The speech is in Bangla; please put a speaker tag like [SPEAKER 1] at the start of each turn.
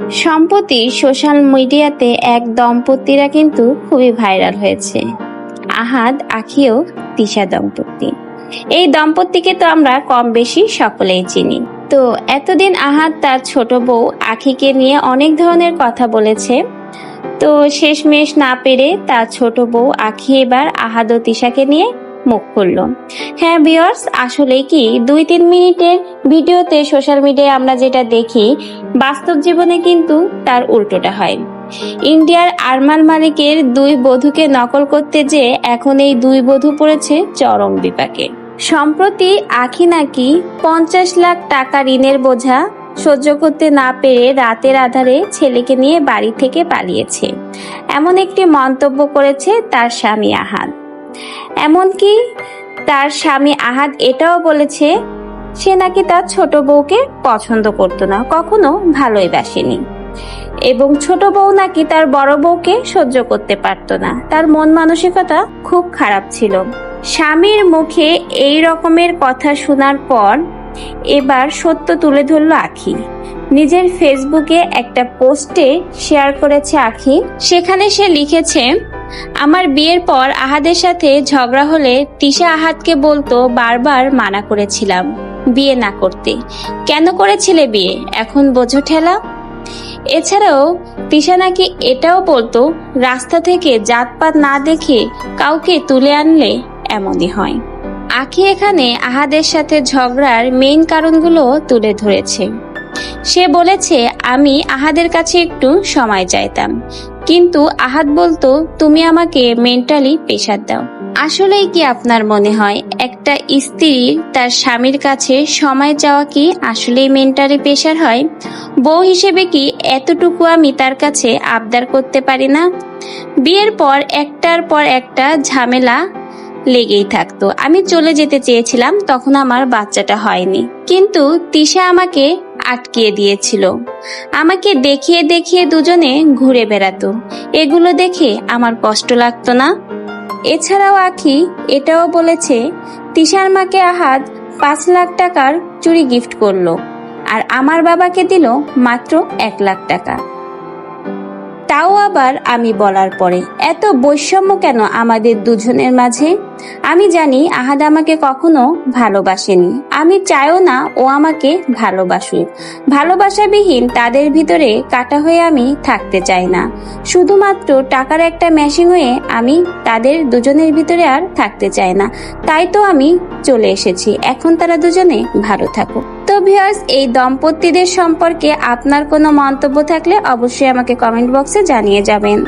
[SPEAKER 1] সম্প্রতি সোশ্যাল মিডিয়াতে এক দম্পতিরা কিন্তু খুবই ভাইরাল হয়েছে। আহাদ, আখিও, তিশা দম্পতি। এই দম্পতিকে তো আমরা কম বেশি সকলেই চিনি। তো এতদিন আহাদ তার ছোট বউ আখিকে নিয়ে অনেক ধরনের কথা বলেছে। তো শেষমেশ না পেরে তার ছোট বউ আখি এবার আহাদ ও তিশাকে নিয়ে মুখ খুলল। হ্যাঁ বিয়ার্স আসলে কি দুই তিন মিনিটের ভিডিওতে সোশ্যাল মিডিয়ায় আমরা যেটা দেখি, বাস্তব জীবনে কিন্তু তার উল্টোটা হয়। ইন্ডিয়ার আরমান মালিকের দুই বধূকে নকল করতে যে এখন এই দুই বধূ পড়েছে চরম বিপাকে। সম্প্রতি আখি নাকি পঞ্চাশ লাখ টাকা ঋণের বোঝা সহ্য করতে না পেরে রাতের আধারে ছেলেকে নিয়ে বাড়ি থেকে পালিয়েছে। এমন একটি মন্তব্য করেছে তার স্বামী আহাদ এমনকি তার স্বামী আহাদ এটাও বলেছে, সে নাকি তার ছোট বউকে পছন্দ করতো না, কখনো ভালোই বাসেনি। এবং ছোট বউ নাকি তার বড় বউকে সহ্য করতে পারতো না। তার মন মানসিকতা খুব খারাপ ছিল। স্বামীর মুখে এই রকমের কথা শোনার পর এবার সত্য তুলে ধরল আখি। নিজের ফেসবুকে একটা পোস্টে শেয়ার করেছে আখি। সেখানে সে লিখেছে আমার বিয়ের পর আহাদের সাথে ঝগড়া হলে তিশা আহাদকে বলতো, বারবার মানা করেছিলাম বিয়ে না করতে। কেন করেছিলে বিয়ে? এখন বোঝো ঠেলা? এছাড়াও তিশা নাকি এটাও বলতো, রাস্তা থেকে জাতপাত না দেখে কাউকে তুলে আনলে এমনই হয়। আখি এখানে আহাদের সাথে ঝগড়ার মেইন কারণগুলো তুলে ধরেছে। সে বলেছে, আমি আহাদের কাছে একটু সময় চাইতাম। কিন্তু আহাত বলতো, তুমি আমাকে মেন্টালি প্রেশার দাও। আসলেই কি আপনার মনে হয়, একটা স্ত্রীর তার স্বামীর কাছে সময় চাওয়া কি আসলেই মেন্টালি প্রেশার হয়? বউ হিসেবে কি এতটুকু আমি তার কাছে আবদার করতে পারি না? বিয়ের পর একটার পর একটা ঝামেলা লেগেই থাকতো। আমি চলে যেতে চেয়েছিলাম, তখন আমার বাচ্চাটা হয়নি। কিন্তু তিশা আমাকে আটকিয়ে দিয়েছিল। আমাকে দেখিয়ে দেখিয়ে দুজনে ঘুরে বেড়াতো। এগুলো দেখে আমার কষ্ট লাগতো না। এছাড়াও আখি এটাও বলেছে, তিশার মাকে আহাদ পাঁচ লাখ টাকার চুরি গিফট করল, আর আমার বাবাকে দিল মাত্র এক লাখ টাকা। তাও আবার আমি বলার পরে, এত বৈষম্য কেন আমাদের দুজনের মাঝে? আমি জানি আহাদ আমাকে কখনো ভালোবাসেনি। আমি চাইও না ও আমাকে ভালোবাসুক। ভালোবাসাবিহীন তাদের ভিতরে কাটা হয়ে আমি থাকতে চাই না। শুধুমাত্র টাকার একটা মেশিন হয়ে আমি তাদের দুজনের ভিতরে আর থাকতে চাই না। তাই তো আমি চলে এসেছি। এখন তারা দুজনে ভালো থাকুক। তো ভিউয়ার্স, এই দম্পতিদের সম্পর্কে আপনার কোনো মন্তব্য থাকলে অবশ্যই আমাকে কমেন্ট বক্সে জানিয়ে যাবেন।